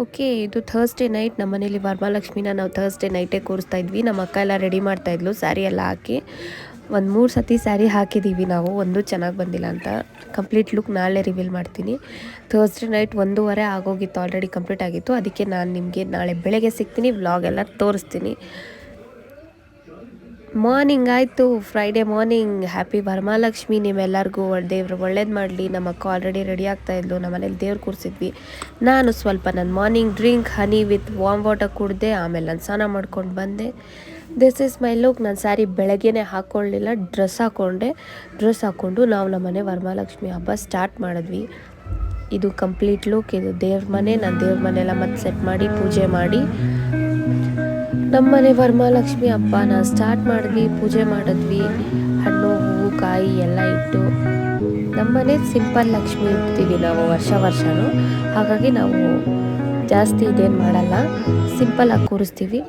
Okay, ಇದು Thursday night ನಮ್ಮ ಮನೇಲಿ ವರಮಹಾಲಕ್ಷ್ಮಿನ ನಾವು ಥರ್ಸ್ಡೇ ನೈಟೇ ಕೂರಿಸ್ತಾ ಇದ್ವಿ. ನಮ್ಮ ಅಕ್ಕ ಎಲ್ಲ ರೆಡಿ ಮಾಡ್ತಾ ಇದ್ಲು. ಸ್ಯಾರಿ ಎಲ್ಲ ಹಾಕಿ ಒಂದು ಮೂರು ಸತಿ ಸ್ಯಾರಿ ಹಾಕಿದ್ದೀವಿ ನಾವು. ಒಂದು ಚೆನ್ನಾಗಿ ಬಂದಿಲ್ಲ ಅಂತ. ಕಂಪ್ಲೀಟ್ ಲುಕ್ ನಾಳೆ ರಿವೀಲ್ ಮಾಡ್ತೀನಿ. ಥರ್ಸ್ಡೇ ನೈಟ್ ಒಂದೂವರೆ ಆಗೋಗಿತ್ತು ಆಲ್ರೆಡಿ ಕಂಪ್ಲೀಟ್ ಆಗಿತ್ತು. ಅದಕ್ಕೆ ನಾನು ನಿಮಗೆ ನಾಳೆ ಬೆಳಗ್ಗೆ ಸಿಗ್ತೀನಿ ವ್ಲಾಗ್ ಎಲ್ಲ ತೋರಿಸ್ತೀನಿ. ಮಾರ್ನಿಂಗ್ ಆಯಿತು. ಫ್ರೈಡೇ ಮಾರ್ನಿಂಗ್ ಹ್ಯಾಪಿ ವರಮಹಾಲಕ್ಷ್ಮಿ ನಿಮ್ಮೆಲ್ಲರಿಗೂ ದೇವ್ರು ಒಳ್ಳೇದು ಮಾಡಲಿ. ನಮ್ಮ ಅಕ್ಕ ಆಲ್ರೆಡಿ ರೆಡಿ ಆಗ್ತಾ ಇದ್ಲು. ನಮ್ಮ ಮನೇಲಿ ದೇವ್ರು ಕೂರಿಸಿದ್ವಿ. ನಾನು ಸ್ವಲ್ಪ ನನ್ನ morning drink honey with warm water ಕುಡಿದೆ, ಆಮೇಲೆ ನಾನು ಸ್ನಾನ ಮಾಡ್ಕೊಂಡು ಬಂದೆ. ದಿಸ್ ಇಸ್ ಮೈ ಲುಕ್ ನಾನು ಸ್ಯಾರಿ ಬೆಳಗ್ಗೆನೇ ಹಾಕ್ಕೊಳ್ಳಿಲ್ಲ ಡ್ರೆಸ್ ಹಾಕ್ಕೊಂಡೆ ಡ್ರೆಸ್ ಹಾಕ್ಕೊಂಡು ನಾವು ನಮ್ಮ ಮನೆ ವರಮಹಾಲಕ್ಷ್ಮಿ ಹಬ್ಬ ಸ್ಟಾರ್ಟ್ ಮಾಡಿದ್ವಿ. ಇದು ಕಂಪ್ಲೀಟ್ ಲುಕ್ ಇದು ದೇವ್ರ ಮನೆ. ನಾನು ದೇವ್ರ ಮನೆಯೆಲ್ಲ ಮತ್ತೆ ಸೆಟ್ ಮಾಡಿ, ಪೂಜೆ ಮಾಡಿ. ನಮ್ಮನೆ ವರಮಹಾಲಕ್ಷ್ಮಿ ಹಬ್ಬನ ಸ್ಟಾರ್ಟ್ ಮಾಡಿದ್ವಿ ಪೂಜೆ ಮಾಡಿದ್ವಿ, ಹಣ್ಣು, ಹೂವು, ಕಾಯಿ ಎಲ್ಲ ಇಟ್ಟು. ನಮ್ಮನೆ ಸಿಂಪಲ್ ಲಕ್ಷ್ಮಿ ಇಡ್ತೀವಿ ನಾವು ವರ್ಷ ವರ್ಷನೂ. ಹಾಗಾಗಿ ನಾವು ಜಾಸ್ತಿ ಇದೇನು ಮಾಡಲ್ಲ. ಸಿಂಪಲ್ ಆಗಿ ಕೂರಿಸ್ತೀವಿ.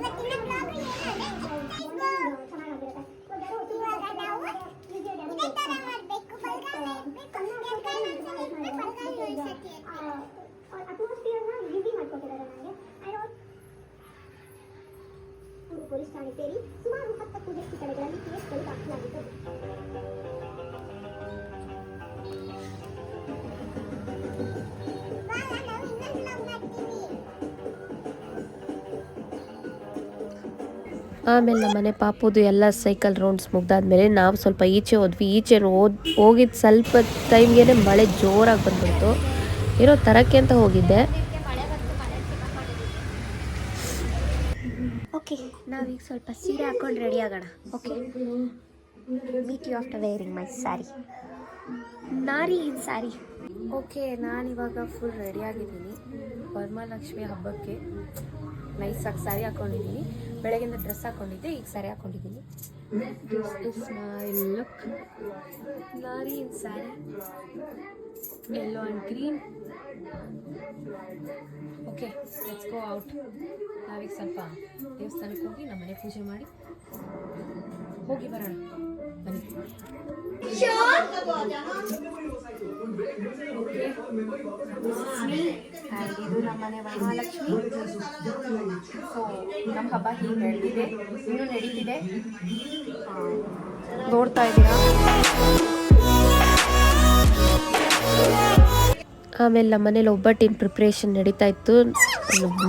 ಪೊಲೀಸ್ ಠಾಣೆ ಸೇರಿ ಸುಮಾರು ಹತ್ತಕ್ಕೂ ಹೆಚ್ಚು ಕಡೆಗಳಲ್ಲಿ ಕೇಸ್ಗಳು ದಾಖಲಾಗಿತ್ತು ಆಮೇಲೆ ನಮ್ಮ ಮನೆ ಪಾಪುದು ಎಲ್ಲ ಸೈಕಲ್ ರೌಂಡ್ಸ್ ಮುಗ್ದಾದ್ಮೇಲೆ ನಾವು ಸ್ವಲ್ಪ ಈಚೆ ಹೋದ್ವಿ. ಈಚೆ ಹೋದ್ ಹೋಗಿದ್ದು ಸ್ವಲ್ಪ ಟೈಮ್ಗೆ ಮಳೆ ಜೋರಾಗಿ ಬಂದ್ಬಿಡ್ತು. ಇರೋ ತರಕ್ಕೆ ಅಂತ ಹೋಗಿದ್ದೆ. ಓಕೆ ನಾವೀಗ ಸ್ವಲ್ಪ ಸೀರೆ ಹಾಕೊಂಡು ರೆಡಿ ಆಗೋಣ. Okay meet you after wearing my sari nari in sari okay ನಾನಿವಾಗ ಫುಲ್ ರೆಡಿ ಆಗಿದ್ದೀನಿ. ವರಮಹಾಲಕ್ಷ್ಮಿ ಹಬ್ಬಕ್ಕೆ. ನೈಸಾಗಿ ಸ್ಯಾರಿ ಹಾಕೊಂಡಿದ್ದೀನಿ ಬೆಳಗಿಂದ ಡ್ರೆಸ್ ಹಾಕೊಂಡಿದ್ದೆ, ಈಗ ಸ್ಯಾರಿ ಹಾಕೊಂಡಿದ್ದೀನಿ look sari and green okay let's go out ನಾವೀಗ ಸ್ವಲ್ಪ ದೇವಸ್ಥಾನಕ್ಕೆ ಹೋಗಿ ನಮ್ಮ ಮನೆ ಪೂಜೆ ಮಾಡಿ ಹೋಗಿ ಬರೋಣ. ಬನ್ನಿ. ಆ್ಯಂಡ್ ನಮ್ಮ ಹಬ್ಬ ನೋಡ್ತಾ ಇದ್ದೀರಾ? ಆಮೇಲೆ ನಮ್ಮ ಮನೇಲಿ ಒಬ್ಬಟ್ಟಿನ ಪ್ರಿಪ್ರೇಷನ್ ನಡೀತಾ ಇತ್ತು.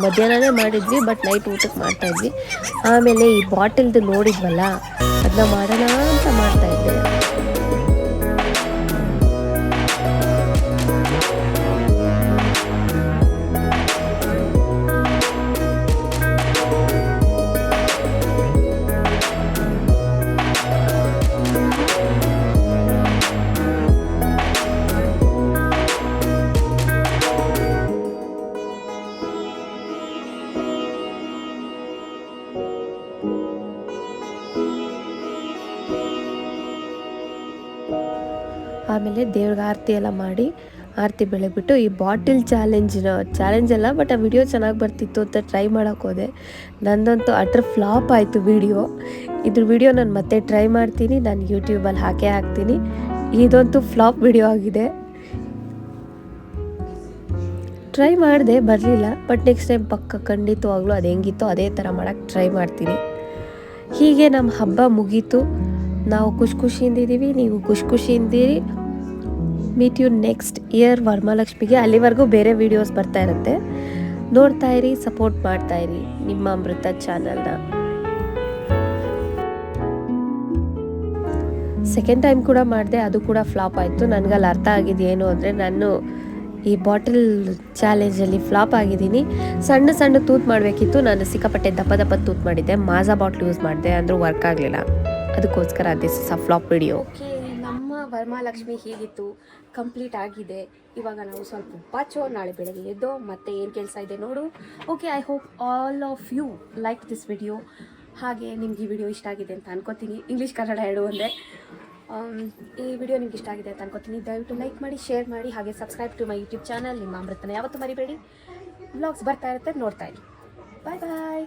ಮಧ್ಯಾಹ್ನನೇ ಮಾಡಿದ್ವಿ ಬಟ್ ನೈಟ್ ಊಟಕ್ಕೆ ಮಾಡ್ತಾ ಇದ್ವಿ. ಆಮೇಲೆ ಈ ಬಾಟಲ್ದು ನೋಡಿದ್ವಲ್ಲ, ಅದನ್ನ ಮಾಡೋಣ ಅಂತ ಮಾಡ್ತಾ ಇದ್ದೆ. ಆಮೇಲೆ ದೇವ್ರಿಗೆ ಆರತಿ ಎಲ್ಲ ಮಾಡಿ ಆರತಿ ಬೆಳಗ್ಬಿಟ್ಟು ಈ ಬಾಟಿಲ್ ಚಾಲೆಂಜಿನ ಚಾಲೆಂಜ್ ಅಲ್ಲ ಬಟ್ ಆ ವಿಡಿಯೋ ಚೆನ್ನಾಗಿ ಬರ್ತಿತ್ತು ಅಂತ ಟ್ರೈ ಮಾಡೋಕ್ಕೆ ಹೋದೆ. ನಂದಂತೂ ಅಟ್ರ್ ಫ್ಲಾಪ್ ಆಯಿತು ವಿಡಿಯೋ ಇದ್ರ ವಿಡಿಯೋ ನಾನು ಮತ್ತೆ ಟ್ರೈ ಮಾಡ್ತೀನಿ, ನಾನು ಯೂಟ್ಯೂಬಲ್ಲಿ ಹಾಕೇ ಹಾಕ್ತೀನಿ. ಇದಂತೂ ಫ್ಲಾಪ್ ವಿಡಿಯೋ ಆಗಿದೆ. ಟ್ರೈ ಮಾಡಿದೆ ಬರಲಿಲ್ಲ ಬಟ್ ನೆಕ್ಸ್ಟ್ ಟೈಮ್ ಪಕ್ಕ ಖಂಡಿತವಾಗ್ಲೂ ಅದು ಹೆಂಗಿತ್ತೋ ಅದೇ ಥರ ಮಾಡೋಕ್ಕೆ ಟ್ರೈ ಮಾಡ್ತೀನಿ. ಹೀಗೆ ನಮ್ಮ ಹಬ್ಬ ಮುಗೀತು. ನಾವು ಖುಷಿ ಖುಷಿಯಿಂದ ಇದ್ದೀವಿ, ನೀವು ಖುಷಿ ಖುಷಿಯಿಂದಿರಿ ಮೀಟ್ ಯು ನೆಕ್ಸ್ಟ್ ಇಯರ್ ವರ್ಮಾಲಕ್ಷ್ಮಿಗೆ. ಅಲ್ಲಿವರೆಗೂ ಬೇರೆ ವೀಡಿಯೋಸ್ ಬರ್ತಾ ಇರುತ್ತೆ. ನೋಡ್ತಾ ಇರಿ ಸಪೋರ್ಟ್ ಮಾಡ್ತಾ ಇರಿ ನಿಮ್ಮ ಅಮೃತ ಚಾನಲ್ನ ಸೆಕೆಂಡ್ ಟೈಮ್ ಕೂಡ ಮಾಡಿದೆ, ಅದು ಕೂಡ ಫ್ಲಾಪ್ ಆಯಿತು. ನನಗಲ್ಲಿ ಅರ್ಥ ಆಗಿದ್ದು ಏನು ಅಂದರೆ, ನಾನು ಈ ಬಾಟಲ್ ಚಾಲೆಂಜಲ್ಲಿ ಫ್ಲಾಪ್ ಆಗಿದ್ದೀನಿ. ಸಣ್ಣ ಸಣ್ಣ ತೂತ್ ಮಾಡಬೇಕಿತ್ತು. ನಾನು ಸಿಕ್ಕಾಪಟ್ಟೆ ದಪ್ಪ ದಪ್ಪ ತೂತ್ ಮಾಡಿದ್ದೆ. ಮಾಜಾ ಬಾಟ್ಲ್ ಯೂಸ್ ಮಾಡಿದೆ. ಅಂದರೂ ವರ್ಕ್ ಆಗಲಿಲ್ಲ. ಅದಕ್ಕೋಸ್ಕರ this is flop video okay, ನಮ್ಮ ವರಮಹಾಲಕ್ಷ್ಮಿ ಹೀಗಿತ್ತು. ಕಂಪ್ಲೀಟ್ ಆಗಿದೆ. ಇವಾಗ ನಾವು ಸ್ವಲ್ಪ ಬಾಚೋ ನಾಳೆ ಬೆಳಗ್ಗೆ ಎದ್ದೋ ಮತ್ತೆ ಏನು ಕೆಲಸ ಇದೆ ನೋಡು. Okay I hope all of you like this video ಹಾಗೆ ನಿಮ್ಗೆ ಈ ವಿಡಿಯೋ ಇಷ್ಟ ಆಗಿದೆ ಅಂತ ಅನ್ಕೋತೀನಿ. ಇಂಗ್ಲೀಷ್ ಕನ್ನಡ ಎರಡು ಒಂದೇ. ಈ ವಿಡಿಯೋ ನಿಮ್ಗೆ ಇಷ್ಟ ಆಗಿದೆ ಅಂತ ಅನ್ಕೋತೀನಿ. ದಯವಿಟ್ಟು ಲೈಕ್ ಮಾಡಿ ಶೇರ್ ಮಾಡಿ, ಹಾಗೆ subscribe to my YouTube channel ನಿಮ್ಮ ಅಮೃತನ ಯಾವತ್ತೂ ಮರಿಬೇಡಿ. ಬ್ಲಾಗ್ಸ್ ಬರ್ತಾ ಇರುತ್ತೆ, ನೋಡ್ತಾ ಇರಿ. ಬಾಯ್ ಬಾಯ್